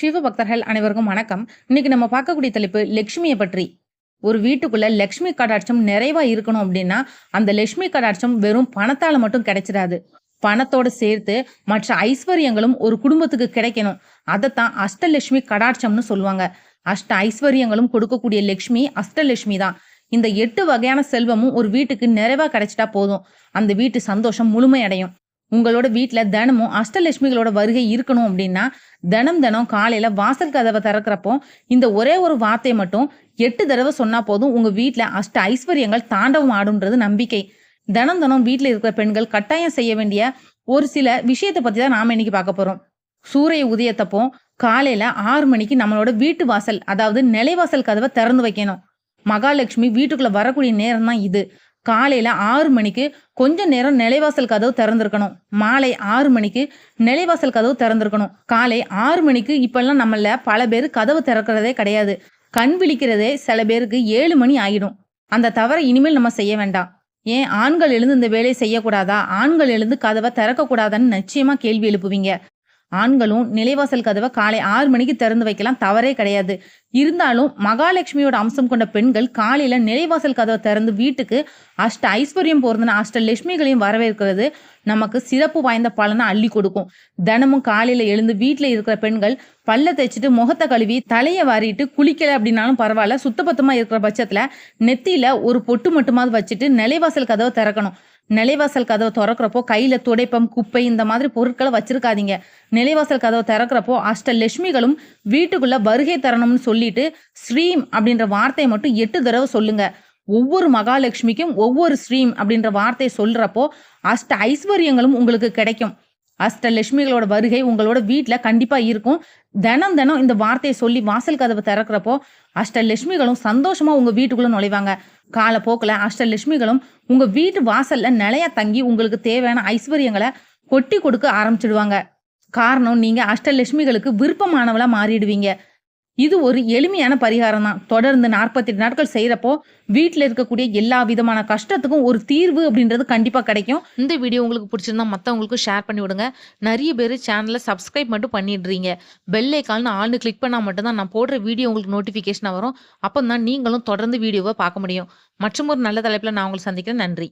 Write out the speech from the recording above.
சிவ பக்தர்கள் அனைவருக்கும் வணக்கம். இன்னைக்கு நம்ம பார்க்கக்கூடிய தலைப்பு லக்ஷ்மியை பற்றி. ஒரு வீட்டுக்குள்ள லக்ஷ்மி கடாட்சம் நிறைவா இருக்கணும் அப்படின்னா அந்த லக்ஷ்மி கடாட்சம் வெறும் பணத்தால மட்டும் கிடைச்சிடாது. பணத்தோட சேர்த்து மற்ற ஐஸ்வர்யங்களும் ஒரு குடும்பத்துக்கு கிடைக்கணும். அதைத்தான் அஷ்டலட்சுமி கடாட்சம்னு சொல்லுவாங்க. அஷ்ட ஐஸ்வர்யங்களும் கொடுக்கக்கூடிய லக்ஷ்மி அஷ்டலட்சுமி தான். இந்த எட்டு வகையான செல்வமும் ஒரு வீட்டுக்கு நிறைவா கிடைச்சிட்டா போதும். அந்த வீட்டு சந்தோஷம் முழுமையடையும். உங்களோட வீட்டில் தினமும் அஷ்டலட்சுமிகளோட வருகை இருக்கணும் அப்படின்னா தினம் தினம் காலையில் வாசல் கதவை திறக்கிறப்போ இந்த ஒரே ஒரு வார்த்தை மட்டும் எட்டு தடவை சொன்னால் போதும் உங்கள் வீட்டில் அஷ்ட ஐஸ்வர்யங்கள் தாண்டவம் ஆடுன்றது நம்பிக்கை. தினம் தினம் வீட்டில் இருக்கிற பெண்கள் கட்டாயம் செய்ய வேண்டிய ஒரு சில விஷயத்தை பற்றி தான் நாம் இன்னைக்கு பார்க்க போகிறோம் சூரிய உதயத்தப்போ காலையில் ஆறு மணிக்கு நம்மளோட வீட்டு வாசல் அதாவது நிலைவாசல் கதவை திறந்து வைக்கணும். மகாலட்சுமி வீட்டுக்குள்ளே வரக்கூடிய நேரம் தான் இது. காலையில் ஆறு மணிக்கு கொஞ்ச நேரம் நிலைவாசல் கதவு திறந்திருக்கணும். மாலை ஆறு மணிக்கு நிலைவாசல் கதவு திறந்திருக்கணும். காலை ஆறு மணிக்கு இப்பெல்லாம் நம்மள பல பேர் கதவு திறக்கிறதே கிடையாது. கண் விழிக்கிறதே சில பேருக்கு ஏழு மணி ஆகிடும். அந்த தவறை இனிமேல் நம்ம செய்ய வேண்டாம். ஏன் ஆண்கள் எழுந்து இந்த வேலையை செய்யக்கூடாதா? ஆண்கள் எழுந்து கதவை திறக்கக்கூடாதான்னு நிச்சயமா கேள்வி எழுப்புவீங்க. ஆண்களும் நிலைவாசல் கதவை காலை ஆறு மணிக்கு திறந்து வைக்கலாம். தவறே கிடையாது. இருந்தாலும் மகாலட்சுமியோட அம்சம் கொண்ட பெண்கள் காலையில நிலைவாசல் கதவை திறந்து வீட்டுக்கு அஷ்ட ஐஸ்வர்யம் போறதுன்னு அஷ்ட லட்சுமிகளையும் வரவேற்கிறது. நமக்கு சிறப்பு வாய்ந்த பலனை அள்ளி கொடுக்கும். தினமும் காலையில எழுந்து வீட்டில் இருக்கிற பெண்கள் பல்ல தைச்சிட்டு முகத்தை கழுவி தலையை வாரிட்டு குளிக்கல அப்படின்னாலும் பரவாயில்ல. சுத்தபத்தமா இருக்கிற பட்சத்துல நெத்தியில ஒரு பொட்டு மட்டுமாவது வச்சுட்டு நிலைவாசல் கதவை திறக்கணும். நிலைவாசல் கதவை திறக்கிறப்போ கையில் துடைப்பம் குப்பை இந்த மாதிரி பொருட்களை வச்சிருக்காதீங்க. நிலைவாசல் கதவை திறக்கிறப்போ அஷ்ட லட்சுமிகளும் வீட்டுக்குள்ள வருகை தரணும்னு சொல்லிட்டு ஸ்ரீம் அப்படின்ற வார்த்தையை மட்டும் எட்டு தடவை சொல்லுங்க. ஒவ்வொரு மகாலட்சுமிக்கும் ஒவ்வொரு ஸ்ரீம் அப்படின்ற வார்த்தையை சொல்றப்போ அஷ்ட ஐஸ்வர்யங்களும் உங்களுக்கு கிடைக்கும். அஷ்டலட்சுமிகளோட வருகை உங்களோட வீட்டில் கண்டிப்பாக இருக்கும். தினம் தினம் இந்த வார்த்தையை சொல்லி வாசல் கதவை திறக்கிறப்போ அஷ்டலட்சுமிகளும் சந்தோஷமாக சந்தோஷமா உங்க வீட்டுக்குள்ள நுழைவாங்க. காலப்போக்கில் அஷ்டலட்சுமிகளும் உங்கள் உங்க வீட்டு வாசல்ல நிலையா தங்கி உங்களுக்கு தேவையான ஐஸ்வர்யங்களை கொட்டி கொடுக்க ஆரம்பிச்சிடுவாங்க. காரணம் நீங்க அஷ்டலட்சுமிகளுக்கு விருப்பமானவளா மாறிடுவீங்க. இது ஒரு எளிமையான பரிகாரம் தான். தொடர்ந்து நாற்பத்தெட்டு நாட்கள் செய்கிறப்போ வீட்டில் இருக்கக்கூடிய எல்லா விதமான கஷ்டத்துக்கும் ஒரு தீர்வு அப்படின்றது கண்டிப்பாக கிடைக்கும். இந்த வீடியோ உங்களுக்கு பிடிச்சிருந்தா மற்றவங்களுக்கும் ஷேர் பண்ணி விடுங்க. நிறைய பேர் சேனலை சப்ஸ்கிரைப் மட்டும் பண்ணிடுறீங்க. பெல் ஐக்கால்னு ஆள்னு கிளிக் பண்ணால் மட்டும்தான் நான் போடுற வீடியோ உங்களுக்கு நோட்டிஃபிகேஷன் வரும். அப்போ தான் நீங்களும் தொடர்ந்து வீடியோவை பார்க்க முடியும். மற்றும் ஒரு நல்ல தலைப்பில் நான் உங்களை சந்திக்கிறேன். நன்றி.